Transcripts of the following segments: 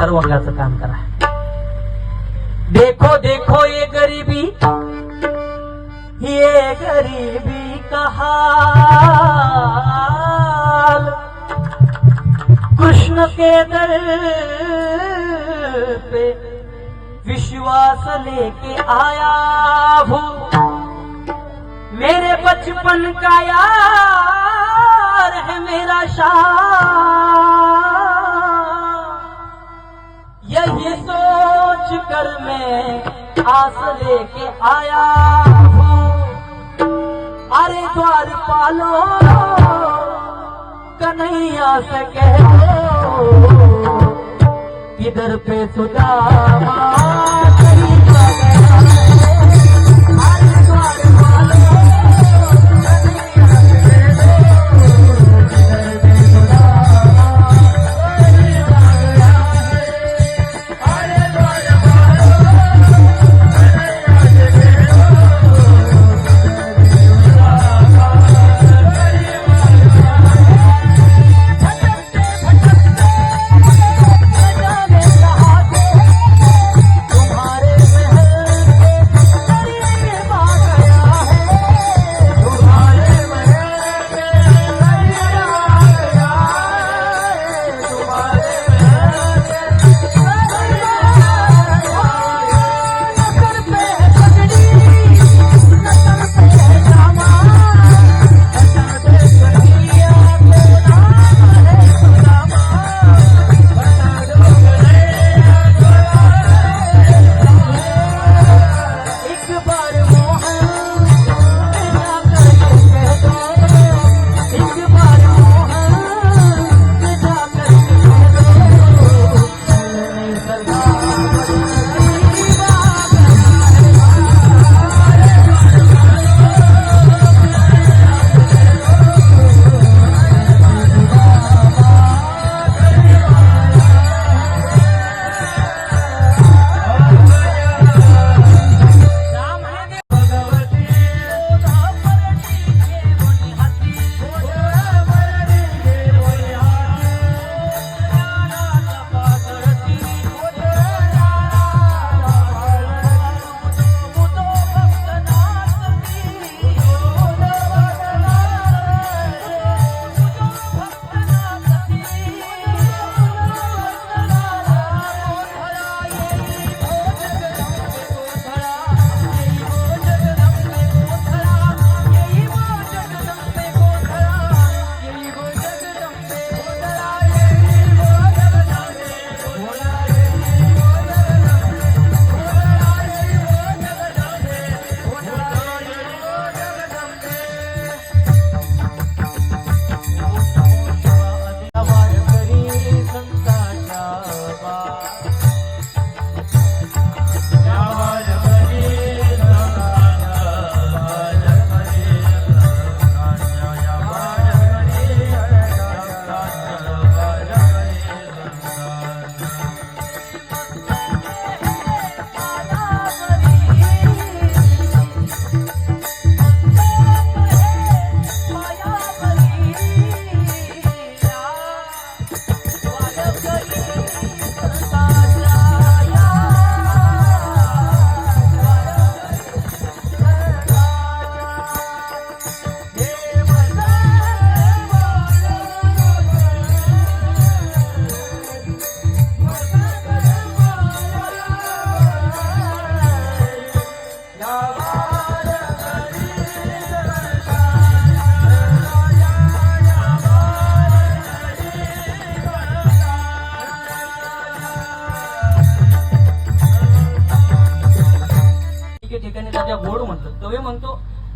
सर्वांगाचं काम करा. देखो देखो ये गरीबी. ये गरीबी कहाल. कृष्ण के दर पे विश्वास लेके आया हूँ। मेरे बचपन का यार है मेरा शाह। सोच कर मैं आस लेके आया हूँ। अरे द्वार पालो कन्हैया से कह दो। इधर पे सुदामा? कहीं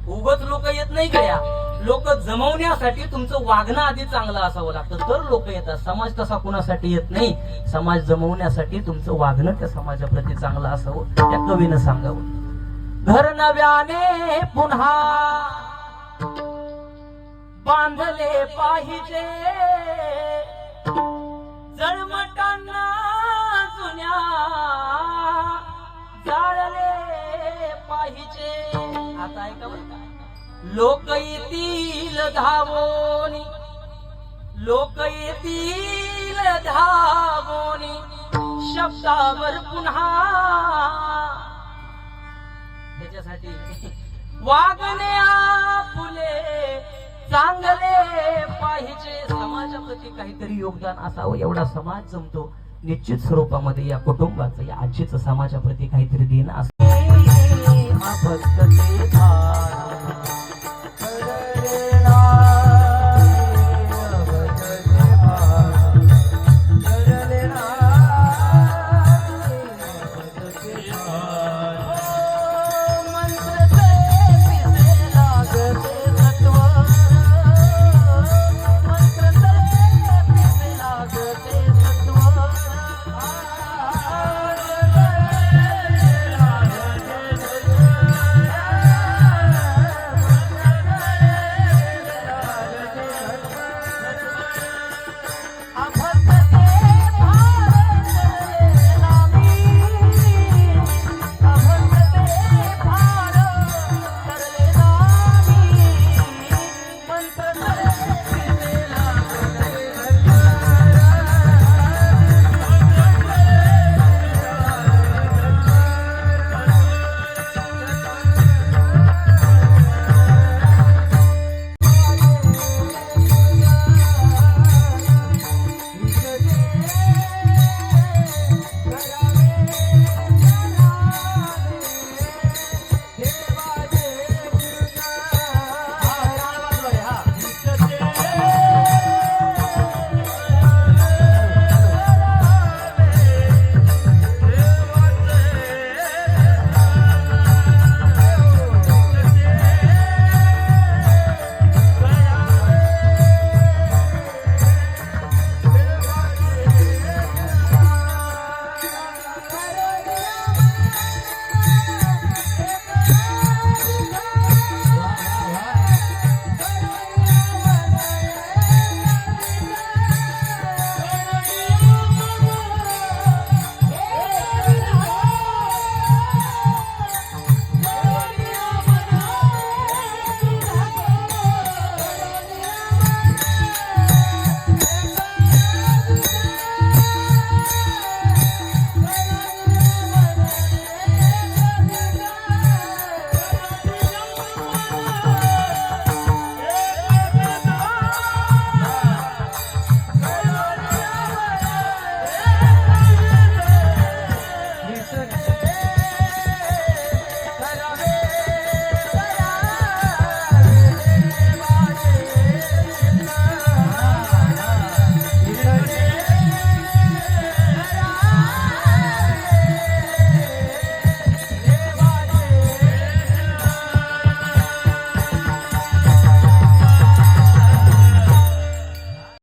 उगत लोक येत नाही गड्या. लोक जमवण्यासाठी तुमचं वागणं आधी चांगलं असावं लागतं. तर लोक येतात. समाज तसा कुणासाठी येत नाही. समाज जमवण्यासाठी तुमचं वागणं त्या समाजाप्रती चांगलं असावं त्या कवीनं सांगावं. घर नव्याने पुन्हा बांधले पाहिजे. लोक येतील धावोनी. लोक येतील धावोनी. शब्दावर पुन्हा. त्याच्यासाठी वागणे फुले चांगले पाहिजे. समाजाप्रती काहीतरी योगदान असावं एवढा समाज जमतो. निश्चित स्वरूपामध्ये या कुटुंबाचं या आजीचं समाजाप्रती काहीतरी देणं असं